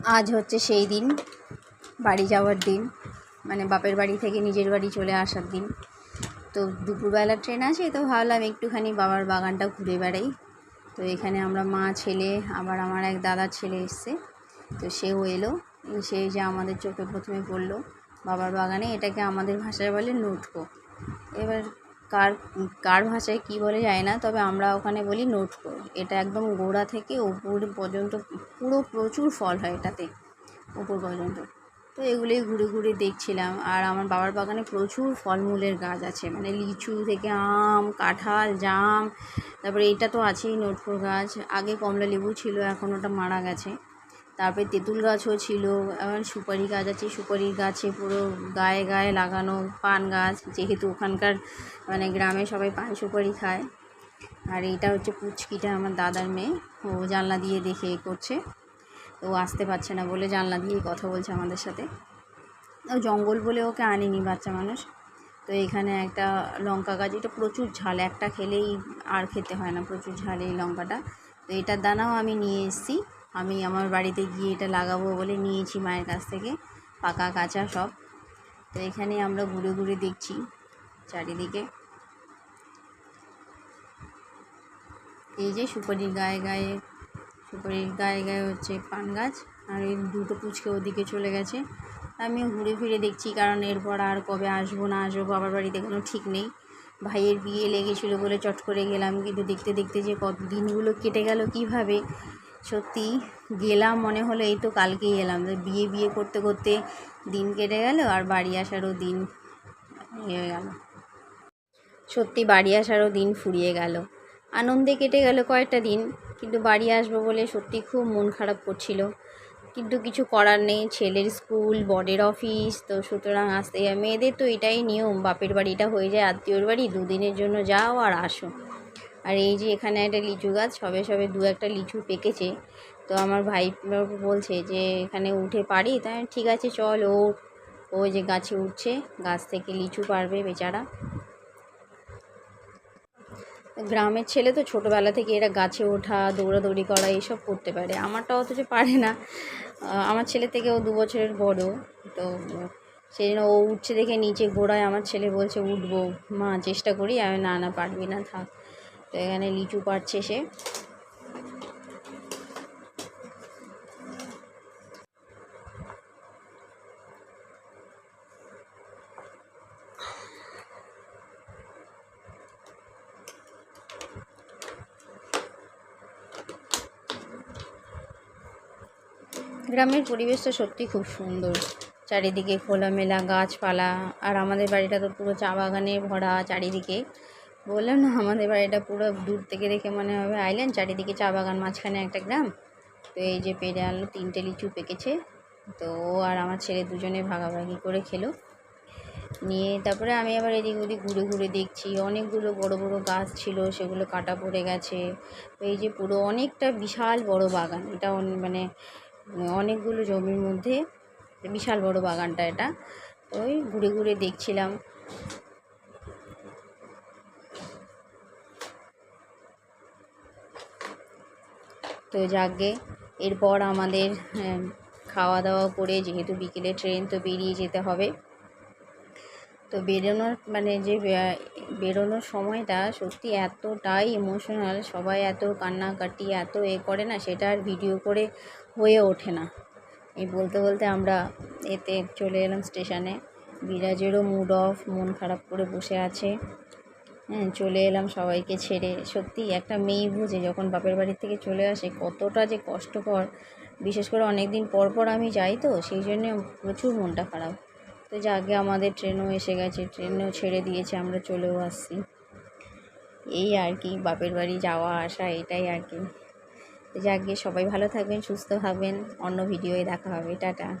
আজ হচ্ছে সেই দিন, বাড়ি যাওয়ার দিন মানে বাপের বাড়ি থেকে নিজের বাড়ি চলে আসার দিন। তো দুপুরবেলা ট্রেন আছে, তো ভাবলাম একটুখানি বাবার বাগানটা ঘুরে বেড়াই। তো এখানে আমরা মা, ছেলে, আবার আমার এক দাদা ছেলে এসছে। তো সেও এলো সে যে আমাদের চোখে প্রথমে পড়ল, বাবার বাগানে এটাকে আমাদের ভাষায় বলে নোটকো। এবার কার কার ভাষায় কী বলে যায় না, তবে আমরা ওখানে বলি নোটকো এটা একদম গোড়া থেকে উপর পর্যন্ত, পুরো প্রচুর ফল হয় এটাতে, উপর পর্যন্ত। তো এগুলোই ঘুরে ঘুরে দেখছিলাম, আর আমার বাবার বাগানে প্রচুর ফলমূলের গাছ আছে মানে লিচু থেকে আম, কাঁঠাল, জাম, তারপরে এটা তো আছেই নোটকোর গাছ। আগে কমলা লেবু ছিল, এখন ওটা মারা গেছে। তারপরে তেঁতুল গাছও ছিল এবার সুপারি গাছ আছে, সুপারি গাছে পুরো গায়ে গায়ে লাগানো পান গাছ, যেহেতু ওখানকার মানে গ্রামে সবাই পান সুপারি খায়। আর এইটা হচ্ছে পুচকিটা, আমার দাদার মেয়ে, ও জানলা দিয়ে দেখে করছে। তো ও আসতে পারছে না বলে জানলা দিয়েই কথা বলছে আমাদের সাথে। ও জঙ্গল বলে ওকে আনেনি বাচ্চা মানুষ। তো এখানে একটা লঙ্কা গাছ, এটা প্রচুর ঝাল, একটা খেলেই আর খেতে হয় না প্রচুর ঝাল এই লঙ্কাটা। তো এটার দানাও আমি নিয়ে এসেছি। আমি আমার বাড়িতে গিয়ে এটা লাগাবো বলে নিয়েছি মায়ের কাছ থেকে, পাকা কাঁচা সব। তো এখানে আমরা ঘুরে ঘুরে দেখছি চারিদিকে। এই যে সুপারির গায়ে গায়ে, সুপারির গায়ে গায়ে হচ্ছে পান গাছ, আর এই দুটো পুচকে ওদিকে চলে গেছে। আমিও ঘুরে ফিরে দেখছি, কারণ এরপর আর কবে আসব না আসব বাবার বাড়িতে কোনো ঠিক নেই। ভাইয়ের বিয়ে লেগেছিলো বলে চট করে গেলাম, কিন্তু দেখতে দেখতে যে কত দিনগুলো কেটে গেল কীভাবে সত্যি গেলাম, মনে হলো এই তো কালকেই এলাম। বিয়ে বিয়ে করতে করতে দিন কেটে গেল আর বাড়ি আসারও দিন হয়ে গেল। সত্যি বাড়ি আসারও দিন ফুরিয়ে গেল। আনন্দে কেটে গেল কয়েকটা দিন, কিন্তু বাড়ি আসব বলে সত্যি খুব মন খারাপ করছিল। কিন্তু কিছু করার নেই, ছেলের স্কুল বর্ডের অফিস, তো সুতরাং আসতে মেয়েদের তো এটাই নিয়ম, বাপের বাড়িটা হয়ে যায়, আত্মীয়র বাড়ি, দুদিনের জন্য যাও আর আসো। আর এই যে এখানে একটা লিচু গাছ, সবে সবে দু একটা লিচু পেকেছে। তো আমার ভাই বলছে যে, এখানে উঠে পারি? তাই ঠিক আছে, চল। ও ও যে গাছে উঠছে, গাছ থেকে লিচু পারবে বেচারা। গ্রামের ছেলে তো ছোটোবেলা থেকে এরা গাছে ওঠা, দৌড়াদৌড়ি করা এইসব করতে পারে। আমারটা অথচ পারে না। আমার ছেলে থেকে ও দু বছরের বড়। তো সেই জন্য ও উঠছে দেখে নিচে গোড়ায় আমার ছেলে বলছে, উঠবো। মা, চেষ্টা করি। আমি, না না, পারবি না, থাক। তো এখানে লিচু পাড়ছে সে। গ্রামের পরিবেশটা সত্যি খুব সুন্দর। চারিদিকে খোলামেলা গাছপালা, আর আমাদের বাড়িটা তো পুরো চা বাগানে ভরা চারিদিকে। বললাম না, আমাদের বাড়িটা পুরো দূর থেকে দেখে মনে হবে আইল্যান্ড চারিদিকে চা বাগান, মাঝখানে একটা গ্রাম। তো এই যে পেরে আনলো তিনটে লিচু পেকেছে। তো ও আর আমার ছেলে দুজনে ভাগাভাগি করে খেলো। নিয়ে তারপরে আমি আবার এদিক ওদিক ঘুরে ঘুরে দেখছি। অনেকগুলো বড় বড় গাছ ছিল, সেগুলো কাটা পড়ে গেছে। এই যে পুরো অনেকটা বিশাল বড় বাগান। এটা মানে অনেকগুলো জমির মধ্যে বিশাল বড় বাগানটা এটা। ওই ঘুরে ঘুরে দেখছিলাম। তো যাকে এরপর আমাদের খাওয়া দাওয়া করে যেহেতু বিকেলে ট্রেন তো বেরিয়ে যেতে হবে। তো বেরোনোর মানে যে বেরোনোর সময়টা সত্যি এতটাই ইমোশনাল সবাই এত কান্নাকাটি, এত এ করে না, সেটা আর ভিডিও করে হয়ে ওঠে না। এই বলতে বলতে আমরা এতে চলে এলাম স্টেশনে বিরাজেরও মুড অফ মন খারাপ করে বসে আছে। চলে এলাম সবাইকে ছেড়ে। সত্যি, একটা মেয়ে বুঝে যখন বাপের বাড়ির থেকে চলে আসে, কতটা যে কষ্টকর। বিশেষ করে অনেক দিন পর পর আমি যাই তো, সেই জন্য প্রচুর মনটা খারাপ। তো যাকে আমাদের ট্রেনও এসে গেছে, ট্রেনও ছেড়ে দিয়েছে, আমরা চলেও আসছি। এই আর কি, বাপের বাড়ি যাওয়া, আসা, এটাই আর কি। যাকে সবাই ভালো থাকবেন, সুস্থ থাকবেন। অন্য ভিডিওয়ে দেখা হবে। টাটা।